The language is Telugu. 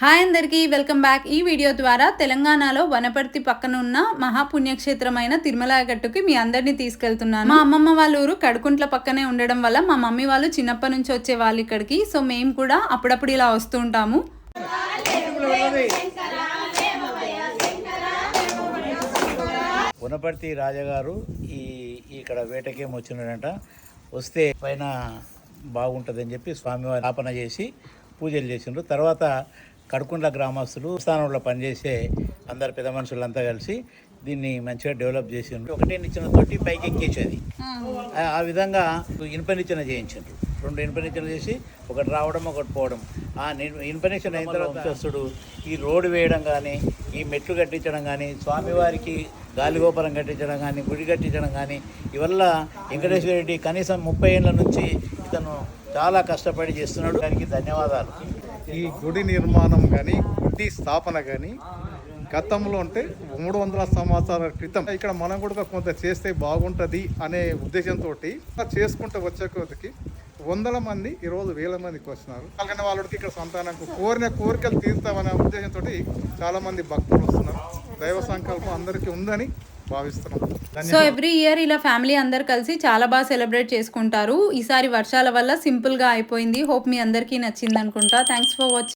హాయ్ అందరికీ వెల్కమ్ బ్యాక్. ఈ వీడియో ద్వారా తెలంగాణలో వనపర్తి పక్కన ఉన్న మహాపుణ్యక్షేత్రమైన తిరుమల గట్టుకి మీ అందరినీ తీసుకెళ్తున్నాను. మా అమ్మమ్మ వాళ్ళ ఊరు కడుకుంట్ల పక్కనే ఉండడం వల్ల మా మమ్మీ వాళ్ళు చిన్నప్పటి నుంచి వచ్చే వాళ్ళు ఇక్కడికి. సో మేము కూడా అప్పుడప్పుడు ఇలా వస్తూ ఉంటాము. వనపర్తి రాజగారు ఈ ఇక్కడ వేటకేం వచ్చినాడంట వస్తే పైన బాగుంటుందని చెప్పి స్వామివారి స్థాపన చేసి పూజలు చేసిండ్రు. తర్వాత కడుకుండ్ల గ్రామస్తులు స్థానంలో పనిచేసే అందరు పెద్ద మనుషులంతా కలిసి దీన్ని మంచిగా డెవలప్ చేసిండ్రు. ఒకటే నిచ్చిన తోటి పైకి ఎక్కించేది ఆ- విధంగా ఇనుప నిచ్చెన చేయించిండ్రు. రెండు ఇనుప నిచ్చెనలు చేసి ఒకటి రావడం ఒకటి పోవడం. ఆ ఇనుప నిచ్చెన అయిన తర్వాత ఈ రోడ్డు వేయడం కానీ ఈ మెట్లు కట్టించడం కానీ స్వామివారికి గాలిగోపురం కట్టించడం కానీ గుడి కట్టించడం కానీ ఇవల్ల వెంకటేశ్వర రెడ్డి కనీసం ముప్పై ఏళ్ళ నుంచి ఇతను చాలా కష్టపడి చేస్తున్నాడు. దానికి ధన్యవాదాలు. ఈ గుడి నిర్మాణం కానీ గుడి స్థాపన కానీ గతంలో అంటే మూడు వందల సంవత్సరాల క్రితం. ఇక్కడ మనం కూడా కొంత చేస్తే బాగుంటుంది అనే ఉద్దేశంతో చేసుకుంటూ వచ్చే కొద్దికి వందల మంది ఈరోజు వేల మందికి వస్తున్నారు. అలాగే వాళ్ళకి ఇక్కడ సంతానం కోరిన కోరికలు తీరుతామనే ఉద్దేశంతో చాలామంది భక్తులు వస్తున్నారు. దైవ సంకల్పం అందరికీ ఉందని భావిస్తున్నాం. సో ఎవ్రీ ఇయర్ ఇలా ఫ్యామిలీ అందరు కలిసి చాలా బాగా సెలబ్రేట్ చేసుకుంటారు. ఈసారి వర్షాల వల్ల సింపుల్గా అయిపోయింది. హోప్ మీ అందరికీ నచ్చింది అనుకుంటా థ్యాంక్స్ ఫర్ వాచింగ్